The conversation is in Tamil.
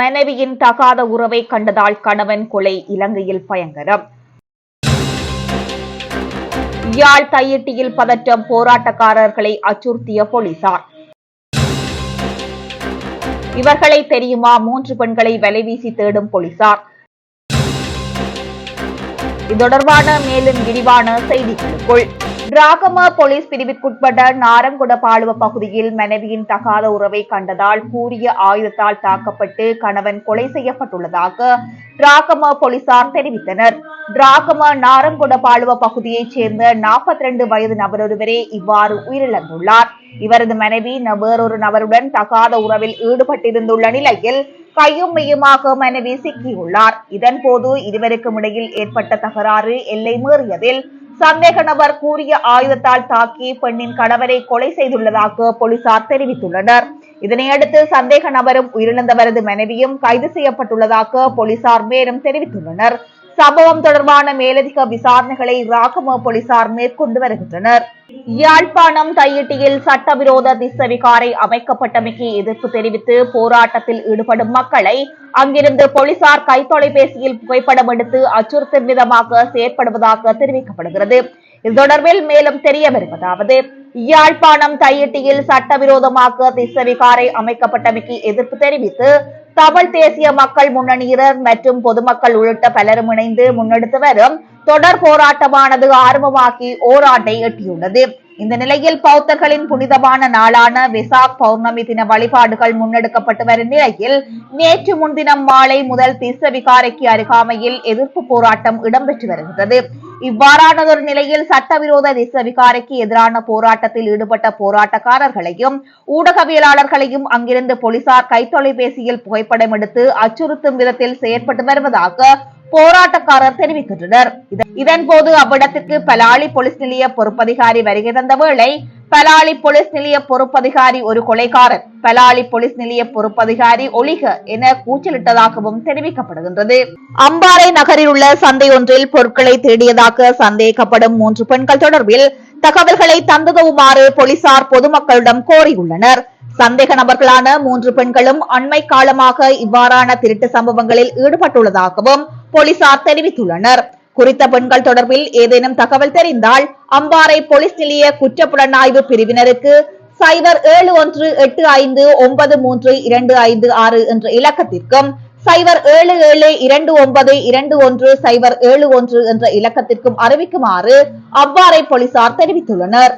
மனைவியின் தகாத உறவை கண்டதால் கணவன் கொலை இலங்கையில் பயங்கரம். யாழ் தையிட்டியில் பதற்றம் போராட்டக்காரர்களை அச்சுறுத்திய போலீசார். இவர்களை தெரியுமா? மூன்று பெண்களை வலைவீசி தேடும் போலீசார். இது தொடர்பான மேலும் விரிவான செய்திகளுக்குள். ராகமா போலீஸ் பிரிவிற்குட்பட்ட நாரங்குட பாலுவ பகுதியில் மனைவியின் தகாத உறவை கண்டதால் கூறிய ஆயுதத்தால் தாக்கப்பட்டு கணவன் கொலை செய்யப்பட்டுள்ளதாக ராகமா போலீசார் தெரிவித்தனர். ராகமா நாரங்குட பாலுவ பகுதியைச் சேர்ந்த 42 வயது நபரொருவரே இவ்வாறு உயிரிழந்துள்ளார். இவரது மனைவி வேறொரு நபருடன் தகாத உறவில் ஈடுபட்டிருந்துள்ள நிலையில் கையும் மெய்யுமாக மனைவி சிக்கியுள்ளார். இதன் போது இருவருக்கும் இடையில் ஏற்பட்ட தகராறு எல்லை மீறியதில் சந்தேக நபர் கூறிய ஆயுதத்தால் தாக்கி பெண்ணின் கணவரை கொலை செய்துள்ளதாக போலீசார் தெரிவித்துள்ளனர். இதனையடுத்து சந்தேக நபரும் உயிரிழந்தவரது மனைவியும் கைது செய்யப்பட்டுள்ளதாக போலீசார் மேலும் தெரிவித்துள்ளனர். சம்பவம் தொடர்பான மேலதிக விசாரணைகளை ராகம போலீசார் மேற்கொண்டு வருகின்றனர். யாழ்ப்பாணம் தையிட்டியில் சட்டவிரோத திசவிகாரை அமைக்கப்பட்டமைக்கு எதிர்ப்பு தெரிவித்து போராட்டத்தில் ஈடுபடும் மக்களை அங்கிருந்து போலீசார் கைத்தொலைபேசியில் புகைப்படம் எடுத்து அச்சுறுத்தும் விதமாக செயற்படுவதாக தெரிவிக்கப்படுகிறது. இது தொடர்பில் மேலும் தெரிய வருவதாவது யாழ்ப்பாணம் தையிட்டியில் சட்டவிரோதமாக திசவிகாரை அமைக்கப்பட்டமைக்கு எதிர்ப்பு தெரிவித்து தமிழ் தேசிய மக்கள் முன்னணியினர் மற்றும் பொதுமக்கள் உள்ளிட்ட பலரும் இணைந்து முன்னெடுத்து வரும் தொடர் போராட்டமானது ஆரம்பமாகி ஓராண்டை எட்டியுள்ளது. இந்த நிலையில் பௌத்தர்களின் புனிதமான நாளான விசாக் பௌர்ணமி தின வழிபாடுகள் முன்னெடுக்கப்பட்டு வரும் நிலையில் நேற்று முன்தினம் மாலை முதல் திசவிகாரைக்கு அருகாமையில் எதிர்ப்பு போராட்டம் இடம்பெற்று வருகிறது இவ்வாறானதொரு நிலையில் சட்டவிரோத திசவிகாரைக்கு எதிரான போராட்டத்தில் ஈடுபட்ட போராட்டக்காரர்களையும் ஊடகவியலாளர்களையும் அங்கிருந்து போலீசார் கைத்தொலைபேசியில் புகைப்படம் எடுத்து அச்சுறுத்தும் விதத்தில் செயற்பட்டு வருவதாக போராட்டக்காரர் தெரிவிக்கின்றனர். இதன்போது அவ்விடத்திற்கு பலாலி போலீஸ் நிலைய பொறுப்பதிகாரி வருகை தந்த வேளை பலாலி போலீஸ் நிலைய பொறுப்பதிகாரி ஒரு கொலைகாரன். பலாலி போலீஸ் நிலைய பொறுப்பதிகாரி ஒளிக என கூச்சலிட்டதாகவும் தெரிவிக்கப்படுகின்றது. அம்பாறை நகரில் உள்ள சந்தை ஒன்றில் பொருட்களை தேடியதாக சந்தேகப்படும் மூன்று பெண்கள் தொடர்பில் தகவல்களை தந்துதவுமாறு போலீசார் பொதுமக்களிடம் கோரியுள்ளனர். சந்தேக நபர்களான மூன்று பெண்களும் அண்மை காலமாக இவ்வாறான திருட்டு சம்பவங்களில் ஈடுபட்டுள்ளதாகவும் போலீசார் தெரிவித்துள்ளனர். குறித்த பெண்கள் தொடர்பில் ஏதேனும் தகவல் தெரிந்தால் அம்பாறை போலீஸ் நிலைய குற்றப்புலனாய்வு பிரிவினருக்கு சைபர் ஏழு ஒன்று எட்டு ஐந்து ஒன்பது மூன்று இரண்டு ஐந்து ஆறு என்ற இலக்கத்திற்கும் சைபர் ஏழு ஏழு இரண்டு ஒன்பது இரண்டு ஒன்று சைபர் ஏழு ஒன்று என்ற இலக்கத்திற்கும் அறிவிக்குமாறு அவ்வாறை போலீசார் தெரிவித்துள்ளனர்.